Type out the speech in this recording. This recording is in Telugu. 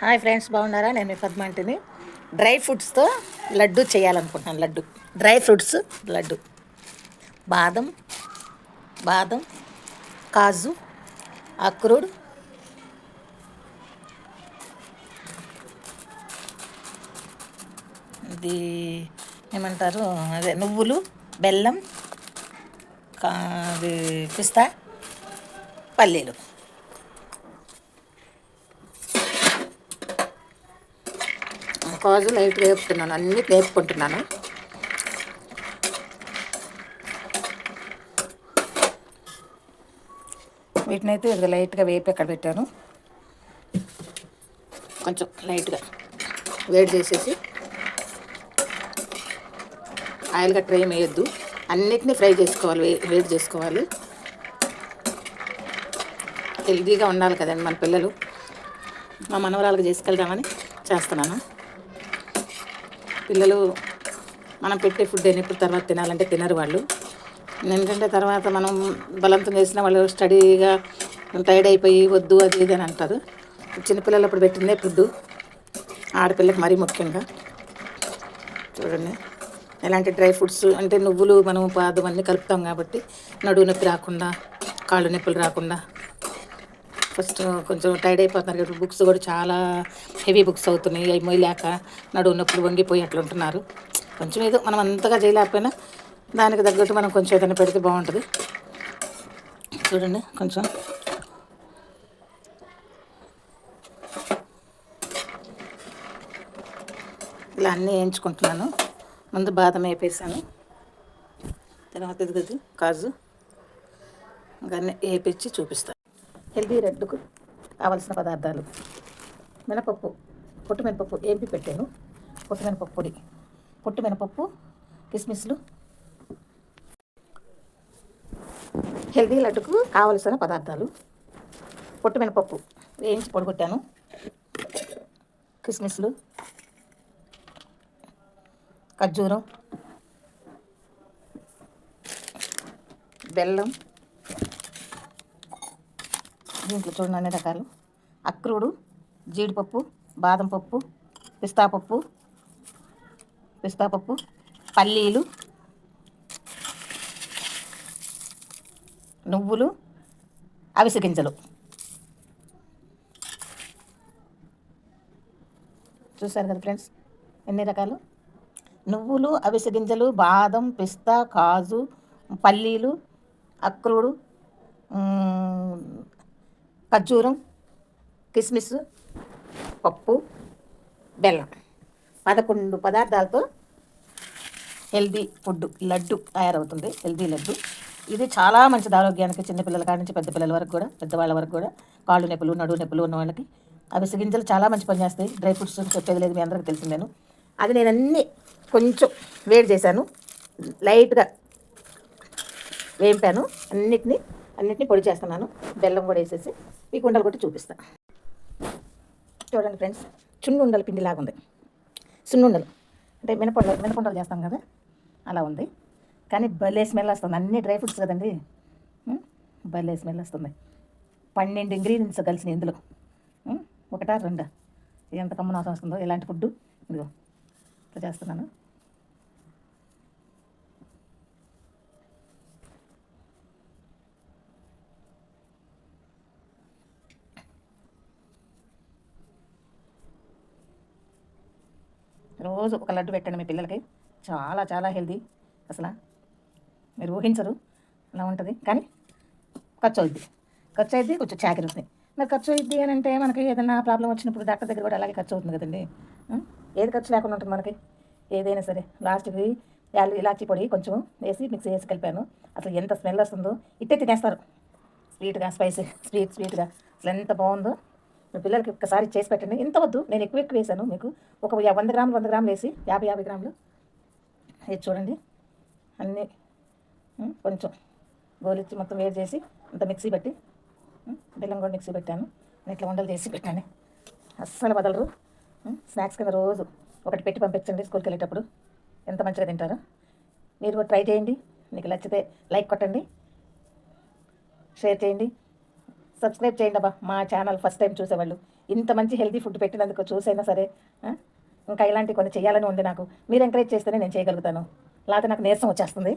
హాయ్ ఫ్రెండ్స్ బాగున్నారా? నేను మీ పద్మాంటిని. డ్రై ఫ్రూట్స్తో లడ్డు చేయాలనుకుంటున్నాను లడ్డు. Dry fruits laddu. బాదం బాదం కాజు అక్రూడ్. ఇది ఏమంటారు? అదే నువ్వులు బెల్లం కా అది పిస్తా పల్లీలు. కాజు లైట్గా వేపుతున్నాను అన్నీ వేపుకుంటున్నాను. వీటిని అయితే ఇది లైట్గా వేపి అక్కడ పెట్టాను. కొంచెం లైట్గా వేడి చేసేసి ఆయిల్ గట్రా ఏం వేయద్దు. అన్నిటినీ ఫ్రై చేసుకోవాలి వే వేడి చేసుకోవాలి. హెల్దీగా ఉండాలి కదండి మన పిల్లలు. మా మనవరాలకు చేసుకెళ్దామని చేస్తున్నాను. పిల్లలు మనం పెట్టే ఫుడ్ అయినప్పుడు తర్వాత తినాలంటే తినరు వాళ్ళు. ఎందుకంటే తర్వాత మనం బలవంతం చేసిన వాళ్ళు స్టడీగా టైర్డ్ అయిపోయి వద్దు అది ఇది అని అంటారు. చిన్నపిల్లలు అప్పుడు పెట్టిందే ఫుడ్ ఆడపిల్లకి మరీ ముఖ్యంగా. చూడండి. ఎలాంటి డ్రై ఫ్రూట్స్ అంటే నువ్వులు మనం పాదం అన్నీ కలుపుతాం కాబట్టి నడువు నొప్పి రాకుండా కాళ్ళు నొప్పులు రాకుండా ఫస్ట్ కొంచెం టైర్డ్ అయిపోతున్నారు ఇప్పుడు బుక్స్ కూడా చాలా హెవీ బుక్స్ అవుతున్నాయి అవి మొయ్యలేక నడువు నొప్పులు వంగిపోయి అట్లా ఉంటున్నారు. కొంచెం ఏదో మనం అంతగా చేయలేకపోయినా దానికి తగ్గట్టు మనం కొంచెం ఏదైనా పెడితే బాగుంటుంది. చూడండి కొంచెం. ఇలా అన్నీ వేయించుకుంటున్నాను. ముందు బాదం వేపేసాను. తర్వాత ఇది కాజు. ఇంకా అన్నీ వేపించి చూపిస్తాను హెల్దీ రెడ్కు కావలసిన పదార్థాలు. మినపప్పు పొట్టు మినపప్పు ఏంపి పెట్టాను. పొట్టు మినపప్పు పొడి. పొట్టు మినపప్పు కిస్మిస్లు. హెల్దీ లడ్డుకు కావలసిన పదార్థాలు. పొట్టు మినపప్పు వేయించి పొడిగొట్టాను. కిస్మిస్లు. ఖర్జూరం. బెల్లం. దీంట్లో చూడండి అన్ని రకాలు. అక్రూడు జీడిపప్పు బాదం పప్పు పిస్తాపప్పు పిస్తాపప్పు పల్లీలు నువ్వులు అవిసె గింజలు. చూసారు కదా ఫ్రెండ్స్? ఎన్ని రకాలు? నువ్వులు అవిసె గింజలు బాదం పిస్తా కాజు పల్లీలు అక్రూడు ఖర్జూరం కిస్మిస్ పప్పు బెల్లం. పదకొండు పదార్థాలతో హెల్దీ ఫుడ్ లడ్డు తయారవుతుంది. హెల్దీ లడ్డు. ఇది చాలా మంచిది ఆరోగ్యానికి చిన్నపిల్లల కాడి నుంచి పెద్ద పిల్లల వరకు కూడా పెద్దవాళ్ళ వరకు కూడా. కాళ్ళు నొప్పులు నడువు నొప్పులు ఉన్న వాళ్ళకి. అవి గింజలు చాలా మంచి పని చేస్తాయి. డ్రై ఫ్రూట్స్ చెప్పేది లేదు మీ అందరికీ తెలిసిందేను అది నేను అన్నీ కొంచెం వేడి చేశాను. లైట్గా వేంపాను. అన్నిటినీ అన్నిటినీ పొడి చేస్తున్నాను. బెల్లం కూడా వేసేసి మీకు ఉండలు కొట్టి చూపిస్తాను చూడండి ఫ్రెండ్స్ చున్ను ఉండలు పిండిలాగా ఉంది. సున్నుండలు అంటే మినపండలు మినపండలు చేస్తాం కదా అలా ఉంది. కానీ భలే స్మెల్ వస్తుంది. అన్ని డ్రై ఫ్రూట్స్ కదండి. భలే స్మెల్ వస్తుంది. పన్నెండు ఇంగ్రీడియంట్స్ కలిసిన ఇందులో. ఒకటా రెండా? ఎంత కమ్మన అవసరం వస్తుందో ఇలాంటి ఫుడ్ ఇదిగో చేస్తున్నాను. రోజు ఒక లడ్డు పెట్టండి మీ పిల్లలకి. చాలా చాలా హెల్దీ. అసలు మీరు ఊహించరు అలా ఉంటుంది. కానీ ఖర్చు అవుద్ది. ఖర్చు అయింది కొంచెం చాకరీ వస్తుంది. మరి ఖర్చు అయింది అని అంటే మనకి ఏదైనా ప్రాబ్లం వచ్చినప్పుడు డాక్టర్ దగ్గర కూడా అలాగే ఖర్చు అవుతుంది కదండి. ఏది ఖర్చు లేకుండా ఉంటుంది మనకి? ఏదైనా సరే. లాస్ట్కి యాలు ఇలాచి పొడి కొంచెం వేసి మిక్సీ చేసి కలిపాను. అసలు ఎంత స్మెల్ వస్తుందో. ఇట్టే తినేస్తారు. స్వీట్గా స్పైసీ స్వీట్ స్వీట్గా. అసలు ఎంత బాగుందో. మీ పిల్లలకి ఒక్కసారి చేసి పెట్టండి. ఇంత వద్దు. నేను ఎక్కువ ఎక్కువ వేసాను మీకు. ఒక వంద గ్రాములు వంద గ్రాములు వేసి యాభై యాభై గ్రాములు. ఇది చూడండి. అన్నీ కొంచెం గోలిచ్చి మొత్తం వేడి చేసి అంత మిక్సీ పెట్టి బెల్లం కూడా మిక్సీ పెట్టాను. నేను ఇట్లా ఉండలు చేసి పెట్టాను. అస్సలు వదలరు. స్నాక్స్ కింద రోజు ఒకటి పెట్టి పంపించండి స్కూల్కి వెళ్ళేటప్పుడు. ఎంత మంచిగా తింటారు. మీరు కూడా ట్రై చేయండి. మీకు నచ్చితే లైక్ కొట్టండి. షేర్ చేయండి. సబ్స్క్రైబ్ చేయండి అబ్బా. మా ఛానల్ ఫస్ట్ టైం చూసేవాళ్ళు. ఇంత మంచి హెల్తీ ఫుడ్ పెట్టినందుకు చూసైనా సరే ఇంకా ఇలాంటి కొన్ని చేయాలని ఉంది నాకు. మీరు ఎంకరేజ్ చేస్తేనే నేను చేయగలుగుతాను. లేకపోతే నాకు నీరసం వచ్చేస్తుంది.